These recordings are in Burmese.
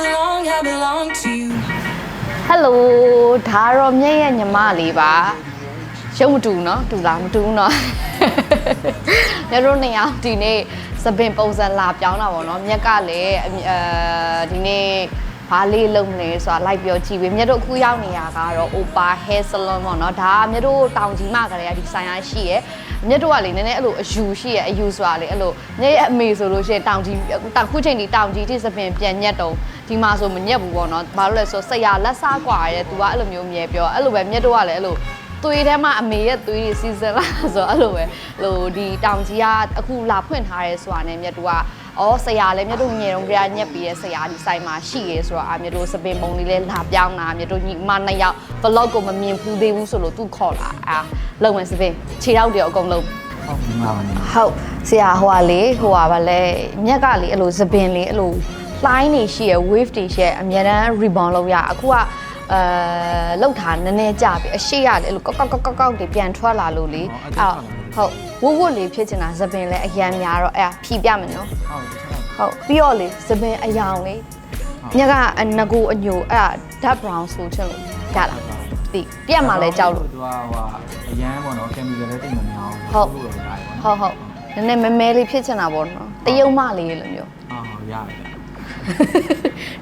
belong, I belong to you. ဟယ်လိုဒါတော့မြည့်ရဲ့ညီမလေးပါရုပ်မတူဘူးเนาะတူလားမတူဘူးเนาะညတို့နှစ်ယောက်ဒီနေ့သပင်ပုံစံလာပြောင်းတာပေါ့เนาะမြက်ကလည်းအဲဒီနေ့ ဘာလေးလုံးမလဲဆိုတာလိုက်ပြောကြည့်ပြီးမြတ်တို့အခုရောက်နေရကတော့ Opa Hair Salon ပေါ့เนาะဒါကမြတ်တို့တောင်ကြီးမှာကလေးကဒီဆိုင်ရရှိရယ်မြတ်တို့ကလေနည်းနည်းအဲ့လိုအယူရှိရယ်အယူဆိုတာလေအဲ့လိုမြတ်ရဲ့အမေဆိုလို့ရှိရင်တောင်ကြီးတောင်ခုချိန်ဒီတောင်ကြီးတိသပင်ပြန်ညက်တော့ဒီမှာဆိုမညက်ဘူးပေါ့เนาะဘာလို့လဲဆိုဆရာလက်စားกว่าရဲ तू ကအဲ့လိုမျိုးမြဲပြောအဲ့လိုပဲမြတ်တို့ကလည်းအဲ့လို သွေးထဲမှာအမေရဲ့သွေးတွေစီစဉ်လာဆိုတော့အဲ့လိုပဲဟိုဒီတောင်ကြီးကအခုလာဖွင့်ထားရဲဆိုတာနဲ့မြတ်တို့က အော်ဆရာလည်းမြတ်တို့ငယ်တုန်းကညက်ပြီးရဲ့ဆရာဒီဆိုင်မှာရှိရဲဆိုတော့အာမြတ်တို့စပင်ပုံလေးလည်းလာပြောင်းတာမြတ်တို့ညီမနှစ်ယောက် vlog ကိုမမြင်ဘူးသေးဘူးဆိုလို့သူခေါ်လာအာလုံမယ်စပင်ခြေထောက်တွေအကုန်လုံးဟုတ်ပြီမှာပါနေဟုတ်ဆရာဟိုကလေဟိုကဗာလဲမြက်ကလေအဲ့လိုစပင်လေးအဲ့လို line နေရှိရ wave တွေရှိရအများတန်း rebound လုပ်ရအခုကအဲလောက်ထားနည်းနည်းကြပြီအရှိရတယ်အဲ့လိုကောက်ကောက်ကောက်ကောက်ကောက်တွေပြန်ထွက်လာလို့လေအဲ့ ဟုတ်ဝုတ်ဝုတ်လေးဖြစ်ချင်တာစပင်လည်းအရန်များတော့အဲ့ဒါဖြီးပြမယ်နော်ဟုတ်ပြီဟုတ်ဟုတ်ပြီးတော့လေစပင်အယောင်လေးမြက်ကအနကူအညိုအဲ့ဒါ dark brown ဆိုချင်လို့ရလားဒီပြက်မှလည်းကြောက်လို့သူကဟိုအရန်ပေါ့နော်ကင်မီကလည်းတိတ်မများဟုတ်ဘူးလို့ရတယ်ပေါ့ဟုတ်ဟုတ်နည်းနည်းမဲမဲလေးဖြစ်ချင်တာပေါ့နော်တရုံမလေးလိုမျိုးဟုတ်ဟုတ်ရတယ်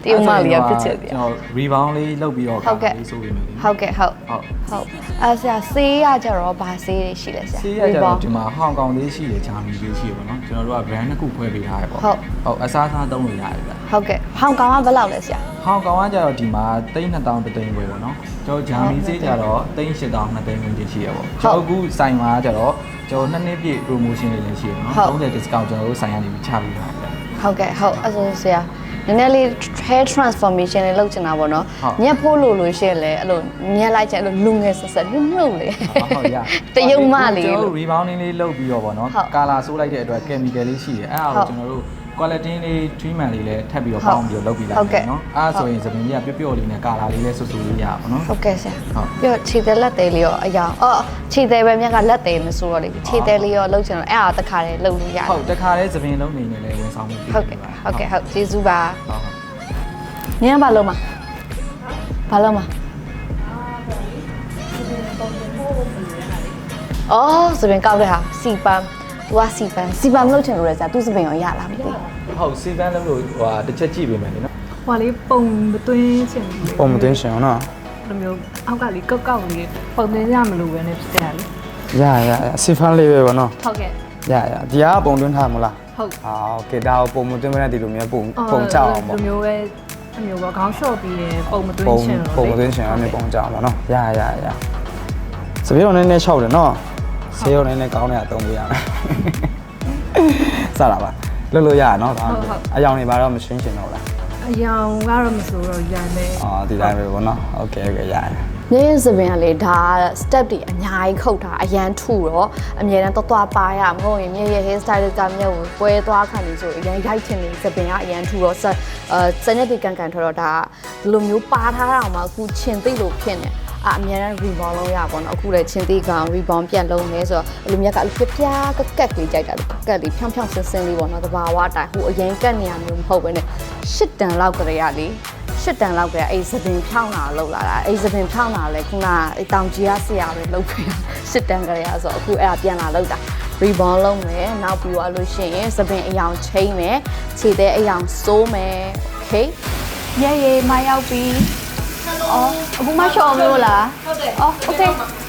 တရုံမလေးကဖြစ်ချင်တယ်ကျွန်တော် rebound လေးလုပ်ပြီးတော့ဟုတ်ကဲ့လေးဆိုပြီးမယ်လေဟုတ်ကဲ့ဟုတ်ဟုတ်ဟုတ်အဲဆရာဆေးရကြတော့ဗာဆေးတွေရှိလဲဆရာစီးရကြတော့ဒီမှာဟောင်ကောင်လေးရှိတယ်ဂျာမနီလေးရှိတယ်ပေါ့နော်ကျွန်တော်တို့က brand တစ်ခုခွဲပေးထားရပေါ့ဟုတ်ဟုတ်အစားအစားသုံးလို့ရတယ်ဗျဟုတ်ကဲ့ဟောင်ကောင်ကဘယ်လောက်လဲဆရာဟောင်ကောင်ကကြတော့ဒီမှာ3000တသိန်းပဲပေါ့နော်ကျွန်တော်ဂျာမနီစေးကြတော့3000 2သိန်းဝန်းကျင်ရှိရပေါ့ကျွန်တော်အခုဆိုင်မှာကြတော့ကျွန်တော်နှစ်နှစ်ပြည့် promotion လေးလည်းရှိရပေါ့နော်30 discount ကျွန်တော်တို့ဆိုင်ကနေပြီးချပေးထားတယ်ဟုတ်ကဲ့ဟုတ်အဲဆိုဆရာ နည်းနည်းလေး hair transformation လေးလုပ်ချင်တာပေါ့နော်ဟုတ်ညက်ဖို့လို့လို့ရှိရင်လည်းအဲ့လိုညက်လိုက်ချင်အဲ့လိုလူငယ်ဆက်ဆက်နှုတ်နှုတ်လေဟုတ်ရတရုံမလေးကျွန်တော်လို့တို့ rebounding လေးလုပ်ပြီးတော့ဗောနော် ဟုတ်ကာလာဆိုးလိုက်တဲ့အတွက် chemical လေးရှိတယ်အဲ့ဒါဟုကိုတ်ကျွန်တော်တို့ quality လေး treatment လေးလည်းထပ်ပြီးတော့ဟုတ်ပေါင်းပြီးတော့လုပ်ပြီးလိုက်ဟုတ်ကဲ့မယ်နော်အဲ့ဒါဆိုရင်သပင်ကြီးကပျော့ပျော့လေးနဲ့ကာလာလေးလည်းဆူဆူလေးရပါဘောနော်ဟုတ်ကဲ့ဆရာဟုတ်ပြီးတော့ခြေသေးလက်သေးလေးရောအရာအော်ခြေသေးပဲမြက်ကလက်သေးမဆိုတော့လေခြေသေးလေးရောလုပ်ချင်တော့အဲ့အားတစ်ခါလေးလုပ်လို့ရတယ်ဟုတ်တခါလဲသပင်လုံးနေနေလည်းဝန်ဆောင်မှုပေးဟုတ်ကဲ့ဟုတ်ကဲ့ဟုတ်ကျေးဇူးပါဟုတ်ဟုတ်ညံဘာလုံးမဘာလုံးမအော်စပင်ကောက်တဲ့ဟာစီပန် သူကစီပန်စီပန်မလုပ်ချင်လို့ရစားသူစပင်ရောရလားမသိဘူး ဟုတ်စီပန်းလုံးလို့ဟိုဟာတစ်ချက်ကြည့်ပေးမယ်လေနော် ဟိုလေးပုံမသွင်းချင်ဘူးလေ ပုံမသွင်းရှင်အောင်နော် လိုမျိုးအောက်ကလေးကောက်ကောက်လေးပုံသွင်းရမလို့ပဲနဲ့ဖြစ်တယ်လေ ရရရစီဖန်လေးပဲဗောနော် ဟုတ်ကဲ့ ရရဒီကပုံသွင်းထားမလား ဟုတ် အာโอเคဒါကိုပုံမသွင်းမနဲ့ဒီလိုမျိုးပုံပုံကြောက်အောင်ဗော လိုမျိုးပဲလိုမျိုးပေါ့ခေါင်းလျှော့ပြီးရင်ပုံမသွင်း ပုံ ချင်လို့ ပုံမသွင်းရှင်အောင်မျိုးပုံကြောက်အောင်ဗောနော်ရရရစပီတော့နည်းနည်းချောက်တယ်နော် ဆေးရောနည်းနည်းကောင်းတဲ့အသုံးပေးရမယ်စတာပါလွတ်လို့ရရနော်ဒါအယောင်နေပါတော့မရှင်းရှင်တော့လား အယောင်ကတော့မဆိုတော့ရန်တယ် အော်ဒီတိုင်းပဲဗောနော်โอเคโอเคရရ ညရင်စပင်ကလေဒါ step တွေအများကြီးခုတ်တာအရန်ထူတော့အမြဲတမ်းသွားသွားပါရမဟုတ်ရင်မြေရဲ့ hair style ကမြေကိုပွဲသွားခံနေဆိုအရန်ရိုက်ချင်နေစပင်ကအရန်ထူတော့ဆက်အဲစနေတီကန်ကန်ထွက်တော့ဒါဒီလိုမျိုးပါထားတာမှအခုချင်သိလို့ဖြစ်နေ အအများတန်း rebound လုံးရပါတော့အခုလည်းချင်းသေးကောင် rebound ပြန်လုံးနေဆိုတော့အလိုမြက်ကအဲ့လိုပြပြကက်ကက်လေးကြိုက်တာလို့ကက်လေးဖြောင်းဖြောင်းဆင်းဆင်းလေးပေါ့နော်တဘာဝအတိုင်းဟိုအရင်ကက်နေရမျိုးမဟုတ်ဘဲနဲ့ရှစ်တန်လောက်ကြရလေရှစ်တန်လောက်ကအဲ့စပင်ဖြောင်းတာလောက်လာတာအဲ့စပင်ဖြောင်းတာလဲခုနအဲ့တောင်ကြီးရဆရာပဲလောက်ခဲ့တာရှစ်တန်ကြရဆိုအခုအဲ့ဒါပြန်လာလောက်တာ rebound လုံးမယ်နောက်ပြီးသွားလို့ရှိရင်စပင်အယောင်ချိန်မယ်ခြေသေးအယောင်စိုးမယ် okay ရေရေမရောက်ပြီ အော်အခုမှရှော်လို့လားဟုတ်တယ်အော်โอเค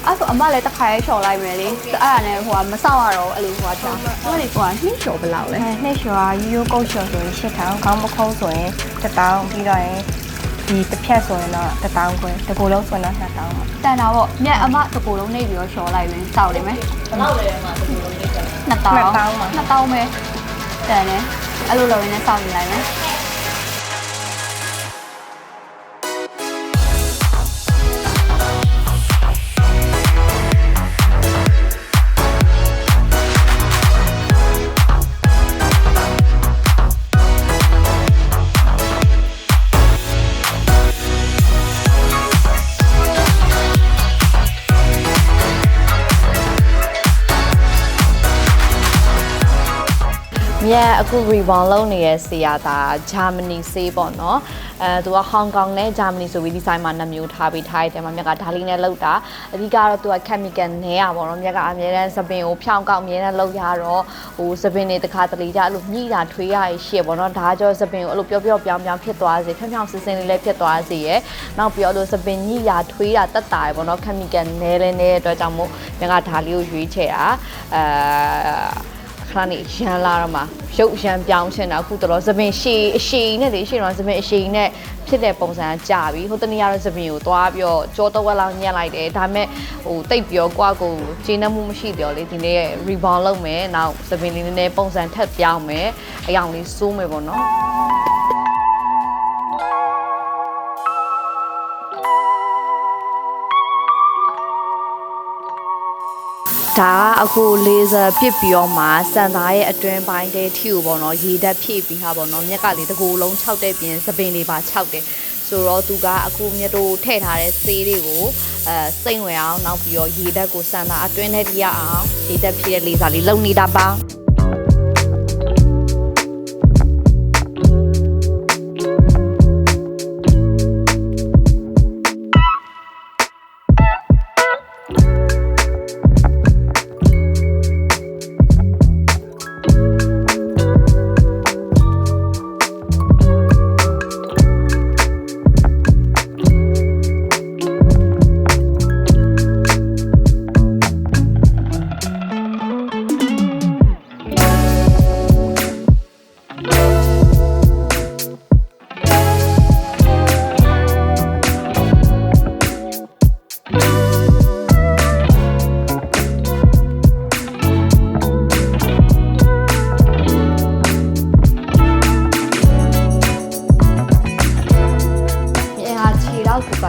အဲ့ဆိုအမလည်းတစ်ခါရေးရှော်လိုက်မယ်လေအဲ့ဒါနဲ့ဟိုကမဆောက်ရတော့အဲ့လိုဟိုကချာဟိုလေဟိုကနှိမ့်ရှော်ဘယ်လောက်လဲ အဲနှစ်လျှော်ကရိုးရိုးကုတ်လျှော်ဆိုရင်8000ခေါင်းမခုံးဆိုရင်1000ပြီးတော့ရင်ဒီတစ်ဖြတ်ဆိုရင်တော့1000ခွဲတစ်ကိုယ်လုံးဆိုရင်တော့2000ပါ တန်တာပေါ့ညက်အမတကူလုံးနေပြီးတော့ရှော်လိုက်မယ်စောက်တယ်မယ်ဘယ်လောက်လဲအမတကူလုံးနေ2000 2000ပါ2000ပဲတန်တယ်အဲ့လိုလုပ်ရင်းနဲ့စောက်နေလိုက်မယ် အခု rebound လုပ်နေတဲ့ဆီယာတာဂျာမနီဆေးပေါ့နော်အဲသူကဟောင်ကောင်နဲ့ဂျာမနီဆိုပြီးဒီဇိုင်းမှာနှစ်မျိုးထားပြီးထားတယ်မှာမြက်ကဒါလေးနဲ့လောက်တာအဓိကတော့သူက chemical နဲရပေါ့နော်မြက်ကအများတန်းစပင်ကိုဖြောင်းကောက်အများတန်းလောက်ရတော့ဟိုစပင်တွေတစ်ခါတလေကြအဲ့လိုညှိတာထွေးရရှေ့ပေါ့နော်ဒါကြောစပင်ကိုအဲ့လိုပျော့ပျော့ပြောင်းပြောင်းဖြစ်သွားစေဖြောင်းဖြောင်းစင်စင်လေးလည်းဖြစ်သွားစေရယ်နောက်ပြီးတော့အဲ့လိုစပင်ညှိတာထွေးတာတက်တာရယ်ပေါ့နော် chemical နဲလဲနဲတဲ့အတွက်ကြောင့်မို့မြက်ကဒါလေးကိုရွေးချယ်တာအဲ ခဏနေရန်လာတော့မှရုပ်ရန်ပြောင်းချင်တာအခုတော့သပင်ရှည်အရှည်နဲ့လေရှည်တော့သပင်အရှည်နဲ့ဖြစ်တဲ့ပုံစံကကြာပြီဟိုတနေ့ကတော့သပင်ကိုသွားပြီးတော့ကြောတော့ဝက်လောက်ညက်လိုက်တယ်ဒါပေမဲ့ဟိုတိတ်ပြောကွာကိုခြေနှမှုမရှိတော့လေဒီနေ့ rebound လုပ်မယ်နောက်သပင်လေးနည်းနည်းပုံစံထပ်ပြောင်းမယ်အယောင်လေးစိုးမယ်ပေါ့နော် ဒါကအခုလေဆာပစ်ပြီးတော့မှစံသားရဲ့အတွင်းပိုင်းတဲ့ထီကိုပေါ့နော်ရေဓာတ်ဖြည့်ပြီးဟာပေါ့နော်မြက်ကလေးတကူလုံး၆တဲ့ပြင်စပင်လေးပါ၆တယ်ဆိုတော့သူကအခုမြက်တို့ထည့်ထားတဲ့ဆေးတွေကိုအဲစိမ့်ဝင်အောင်နောက်ပြီးတော့ရေဓာတ်ကိုစံသားအတွင်းထဲတရအောင်ရေဓာတ်ဖြည့်တဲ့လေဆာလေးလုံနေတာပါ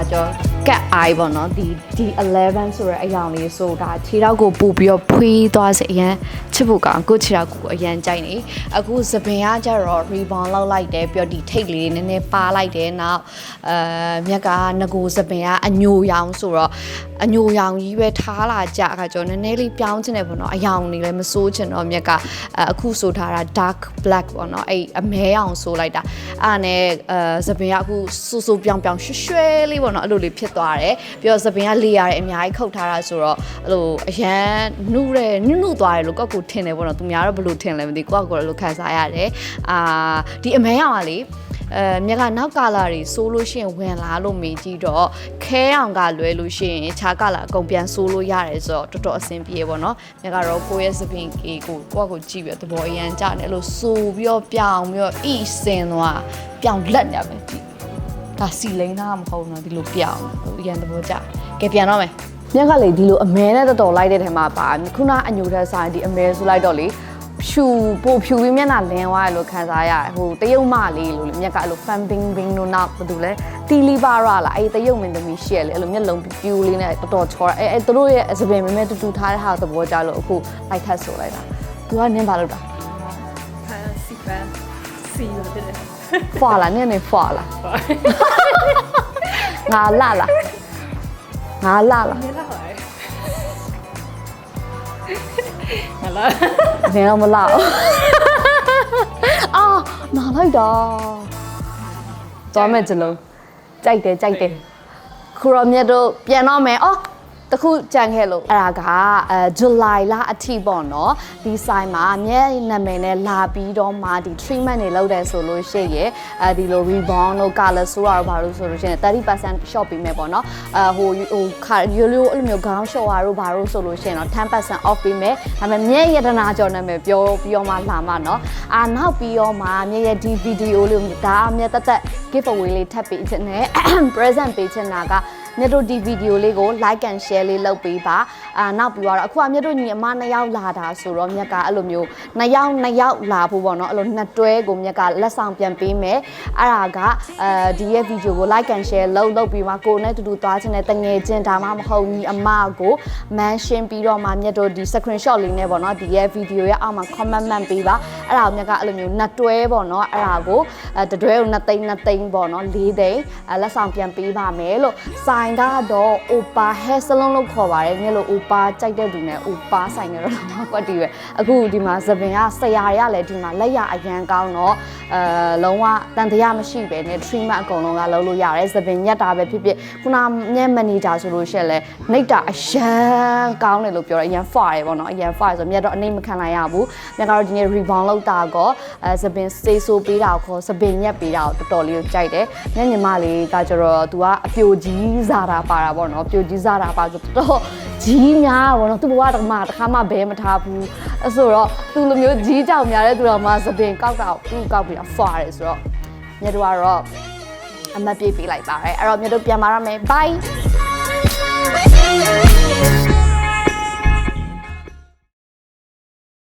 ကိုကကြောကတ်အိုင်ပေါ့နော်ဒီဒီ11ဆိုတဲ့အယောင်လေးဆိုတာခြေတော့ကိုပူပြီးတော့ဖွေးသွားစေအရန်ချစ် ဖို့ကောင်းကိုခြေတော့ကိုအရန်ကြိုက်နေအခုသပင်ကကြတော့ rebound လောက်လိုက်တယ်ပြီးတော့ဒီထိတ်လေးနည်းနည်းပါလိုက်တယ်နောက်အဲမြက်ကငကိုသပင်ကအညိုရောင်ဆိုတော့အညိုရောင်ကြီးပဲထားလာကြအခါကျတော့နည်းနည်းလေးပြောင်းချင်တယ်ပေါ့နော်အယောင်လေးလည်းမစိုးချင်တော့မြက်ကအဲအခုဆိုထားတာ dark black ပေါ့နော်အဲ့အမဲအောင်ဆိုလိုက်တာအဲ့ဒါနဲ့အဲသပင်ကအခုဆူဆူပြောင်ပြောင်ရွှဲရွှဲလေးပေါ့နော်အဲ့လိုလေးဖြစ်သွားတယ်ပြီးတော့သပင်ကလေရတယ်အများကြီးခုတ်ထားတာဆိုတော့အဲ့လိုအရန်နှုတယ်နှုနှုသွားတယ်လို့ကောက်ကိုထင်တယ်ပေါ့နော်သူများတော့ဘယ်လိုထင်လဲမသိဘူးကောက်ကိုလည်းလို့ခံစားရတယ်အာဒီအမဲအောင်ကလေအဲမြက်ကနောက်ကာလာတွေစိုးလို့ရှိရင်ဝင်လာလို့မေးကြည့်တော့ခဲအောင်ကလွဲလို့ရှိရင်ခြားကာလာအကုန်ပြန်စိုးလို့ရတယ်ဆိုတော့တော်တော်အဆင်ပြေပေါ့နော်မြက်ကတော့ကိုယ့်ရဲ့စပင်ကေကိုကိုယ့်ကိုကြည့်ပြီးတော့သဘောအရန်ကြတယ်အဲ့လိုစိုးပြီးတော့ပြောင်းပြီးတော့ဣစင်သွားပြောင်းလက်နေမယ်ကြည့်ဒါစီလိန်သားမဟုတ်ဘူးနော်ဒီလိုပြောင်းဟိုအရန်သဘောကျကဲပြန်တော့မယ် မြက်ကလေဒီလိုအမဲနဲ့တော်တော်လိုက်တဲ့ထဲမှာပါခုနအညိုထက်ဆိုင်ဒီအမဲဆိုလိုက်တော့လေဖြူပိုဖြူပြီးမျက်နှာလင်းသွားတယ်လို့ခံစားရတယ်ဟိုတရုတ်မလေးလို့လေမြက်ကအဲ့လို fan bing bing လို့နောက်ဘာတူလဲတီလီပါရလားအဲ့တရုတ်မင်းသမီးရှက်လေအဲ့လိုမျက်လုံးပြူလေးနဲ့တော်တော်ချောတာအဲ့အဲ့သူတို့ရဲ့စပင်မဲမဲတူတူထားတဲ့ဟာသဘောကြလို့အခုလိုက်ထပ်ဆိုလိုက်တာသူကနင်းပါလို့တာစီပန်းစီလို့ဖြစ်တယ်ဖွာလာနင်းနေဖွာလာငါလာလာ ငါလာလာနင်းလာပါလေဟလာနင်းတော့မလာဘူးအာနာလိုက်တာသွားမဲ့ကြလုံးကြိုက်တယ်ကြိုက်တယ်ခူရောမြတ်တို့ပြန်တော့မယ်အော် တခုကြံခဲ့လို့အဲ့ဒါကအဲဇူလိုင်လအထိပေါ့နော်ဒီဆိုင်မှာမျက်နာမည်နဲ့လာပြီးတော့မှဒီ treatment တွေလုပ်တယ်ဆိုလို့ရှိရင်အဲဒီလို rebound လို့ color ဆိုတော့ဘာလို့ဆိုလို့ရှိရင်30% shop ပေးမယ်ပေါ့နော်အဲဟိုဟိုခါရိုးရိုးအဲ့လိုမျိုးခေါင်းလျှော်ရတို့ဘာလို့ဆိုလို့ရှိရင်တော့10% off ပေးမယ်ဒါပေမဲ့မျက်ရတနာကြော်နာမည်ပြောပြီးတော့မှလာမှာနော်အာနောက်ပြီးတော့မှမျက်ရဒီ video လေးကိုဒါအမျက်တက်တက် give away လေးထပ်ပေးခြင်းနဲ့ present ပေးခြင်းနာက မြတ်တို့ဒီဗီဒီယိုလေးကို like and share လေးလုပ်ပေးပါအာနောက်ပြီးတော့အခုကမြတ်တို့ညီအမနှစ်ယောက်လာတာဆိုတော့မြတ်ကအဲ့လိုမျိုးနှစ်ယောက်နှစ်ယောက်လာဖို့ပေါ့နော်အဲ့လိုနှစ်တွဲကိုမြတ်ကလက်ဆောင်ပြန်ပေးမယ်အဲ့ဒါကအဲဒီရဲ့ဗီဒီယိုကို like and share လုပ်လုပ်ပြီးမှကိုယ်နဲ့တူတူသွားခြင်းနဲ့တငယ်ချင်းဒါမှမဟုတ်ညီအမကို mention ပြီးတော့မှမြတ်တို့ဒီ screenshot လေးနဲ့ပေါ့နော်ဒီရဲ့ဗီဒီယိုရဲ့အောက်မှာ comment မှန်ပေးပါအဲ့ဒါကိုမြတ်ကအဲ့လိုမျိုးနှစ်တွဲပေါ့နော်အဲ့ဒါကိုအဲတတွဲကိုနှစ်သိန်းနှစ်သိန်းပေါ့နော်၄သိန်းအဲလက်ဆောင်ပြန်ပေးပါမယ်လို့စာဆိုင်ကတော့ Opa hair salon လို့ခေါ်ပါတယ်မျက်လုံး Opa ကြိုက်တဲ့သူနဲ့ Opa ဆိုင်နေတော့တော့ကွက်တီပဲအခုဒီမှာသပင်ကဆရာတွေကလည်းဒီမှာလက်ရအရန်ကောင်းတော့အဲလုံးဝတန်တရားမရှိပဲနဲ့ treatment အကုန်လုံးကလုပ်လို့ရတယ်သပင်ညက်တာပဲဖြစ်ဖြစ်ခုနမျက် manager ဆိုလို့ရှိရင်လည်းနှိပ်တာအရန်ကောင်းတယ်လို့ပြောတယ်အရန် fire ပေါ့နော်အရန် fire ဆိုမျက်တော့အနေမခံနိုင်ရဘူးမျက်ကတော့ဒီနေ့ rebound လောက်တာကောအဲသပင်စေးဆိုးပေးတာကောသပင်ညက်ပေးတာကိုတော်တော်လေးကိုကြိုက်တယ်မျက်ညီမလေးကကျတော့ तू ကအပြိုကြီးစားတာပါတာပေါ့နော်ပြိုကြီးစားတာပါဆိုတော့ကြီးများပေါ့နော်သူ့ဘဝတော့မှတစ်ခါမှဘဲမထားဘူးအဲဆိုတော့သူလိုမျိုးကြီးကြောင်များတဲ့သူတော်မှသပင်ကောက်တာကိုသူ့ကောက်ပြီးတော့ fire တယ်ဆိုတော့မျက်တို့ကတော့အမတ်ပြေးပေးလိုက်ပါတယ်အဲ့တော့မျက်တို့ပြန်มาရမယ် bye